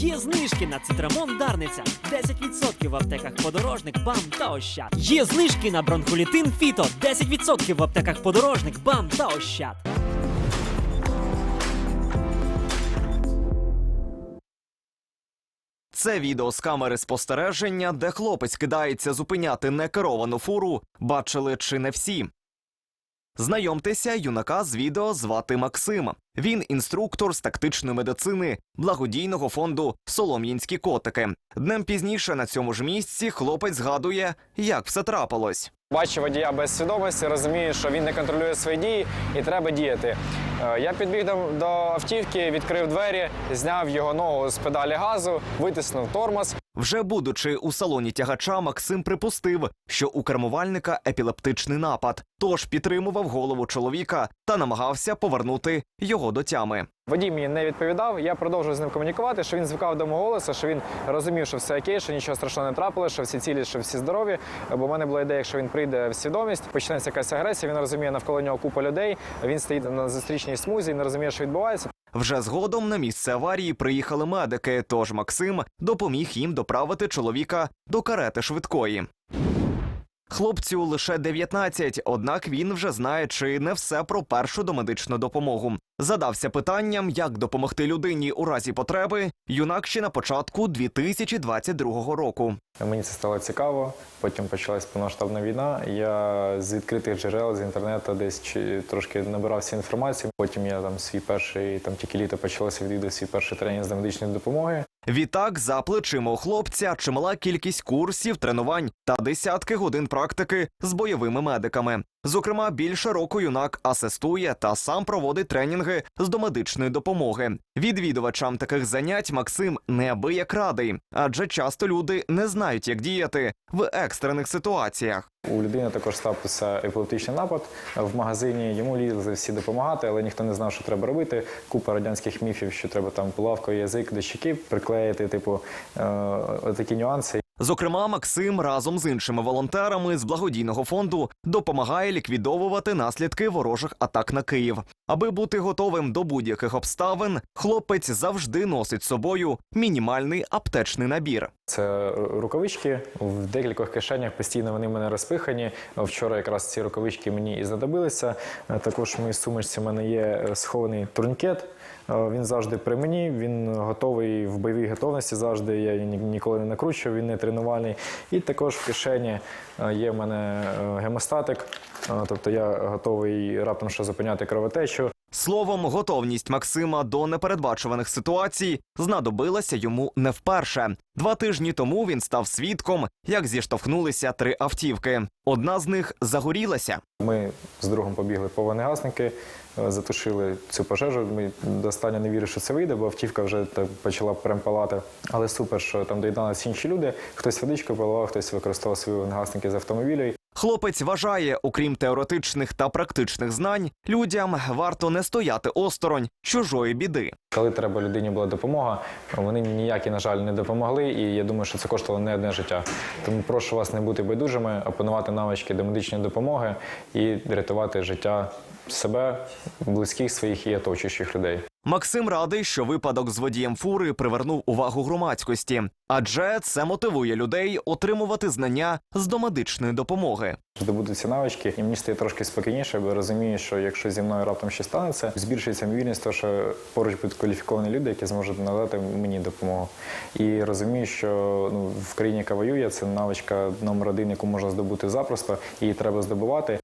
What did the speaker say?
Є знижки на цитрамон Дарниця. 10% в аптеках подорожник, бам та ощад. Є знижки на бронхолітин Фіто. 10% в аптеках подорожник, бам та ощад. Це відео з камери спостереження, де хлопець кидається зупиняти некеровану фуру, бачили чи не всі. Знайомтеся, юнака з відео звати Максим. Він інструктор з тактичної медицини благодійного фонду Солом'їнські котики. Днем пізніше на цьому ж місці хлопець згадує, як все трапилось. Бачу водія без свідомості, розумію, що він не контролює свої дії і треба діяти. Е, Я підбіг до автівки, відкрив двері, зняв його ногу з педалі газу, витиснув тормоз. Вже будучи у салоні тягача, Максим припустив, що у кермувальника епілептичний напад, тож підтримував голову чоловіка та намагався повернути його до тями. Водій мені не відповідав. Я продовжував з ним комунікувати, що він звикав до мого голосу, що він розумів, що все окей, що нічого страшного не трапилося, що всі цілі, що всі здорові. Бо в мене була ідея, якщо він прийде в свідомість, почнеться якась агресія. Він розуміє навколо нього купа людей. Він стоїть на зустрічній смузі, не розуміє, що відбувається. Вже згодом на місце аварії приїхали медики, тож Максим допоміг їм доправити чоловіка до карети швидкої. Хлопцю лише 19, однак він вже знає чи не все про першу домедичну допомогу. Задався питанням, як допомогти людині у разі потреби, юнак ще на початку 2022 року. Мені це стало цікаво. Потім почалась повноштабна війна. Я з відкритих джерел з інтернету десь чи трошки набирався інформації. Потім я там свій перший, там тільки літо почалося відвідав свій перший тренінг з медичної допомоги. Відтак, за плечима у хлопця чимала кількість курсів, тренувань та десятки годин практики з бойовими медиками. Зокрема, більше року юнак асистує та сам проводить тренінги з домедичної допомоги. Відвідувачам таких занять Максим неабияк радий, адже часто люди не знають, як діяти в екстрених ситуаціях. У людини також стався епілептичний напад в магазині. Йому лізли всі допомагати, але ніхто не знав, що треба робити. Купа радянських міфів, що треба там булавкою язик до щеки приклеїти, типу е, такі нюанси. Зокрема, Максим разом з іншими волонтерами з благодійного фонду допомагає ліквідовувати наслідки ворожих атак на Київ. Аби бути готовим до будь-яких обставин, хлопець завжди носить з собою мінімальний аптечний набір. Це рукавички в декількох кишенях. Постійно вони в мене розпихані. Вчора якраз ці рукавички мені і знадобилися. Е, Також в моїй сумочці в мене є е, схований турнікет. Е, Він завжди при мені. Він готовий в бойовій готовності. Завжди я ні- ніколи не накручую. Він не тренувальний. І також в кишені є в мене гемостатик. Тобто я готовий раптом що зупиняти кровотечу. Словом, готовність Максима до непередбачуваних ситуацій знадобилася йому не вперше. Два тижні тому він став свідком, як зіштовхнулися три автівки. Одна з них загорілася. Ми з другом побігли по вогнегасники, е, затушили цю пожежу. Ми до останнього не вірили, що це вийде, бо автівка вже так почала палати. Але супер, що там доєдналися інші люди. Хтось водичку поливав, хтось використовував свої вогнегасники з автомобілів. Хлопець вважає, окрім теоретичних та практичних знань, людям варто не стояти осторонь чужої біди. Коли треба людині була допомога, вони ніякі, на жаль, не допомогли, і я думаю, що це коштувало не одне життя. Тому прошу вас не бути байдужими, опанувати навички до медичної допомоги і рятувати життя себе, близьких своїх і оточуючих людей. Максим радий, що випадок з водієм фури привернув увагу громадськості, адже це мотивує людей отримувати знання з домедичної допомоги. Здобути ці навички, і мені стає трошки спокійніше, бо розумію, що якщо зі мною раптом щось станеться, збільшується ймовірність, того, що поруч будуть кваліфіковані люди, які зможуть надати мені допомогу. І розумію, що ну, в країні, яка воює, це навичка номер один, яку можна здобути запросто, її треба здобувати.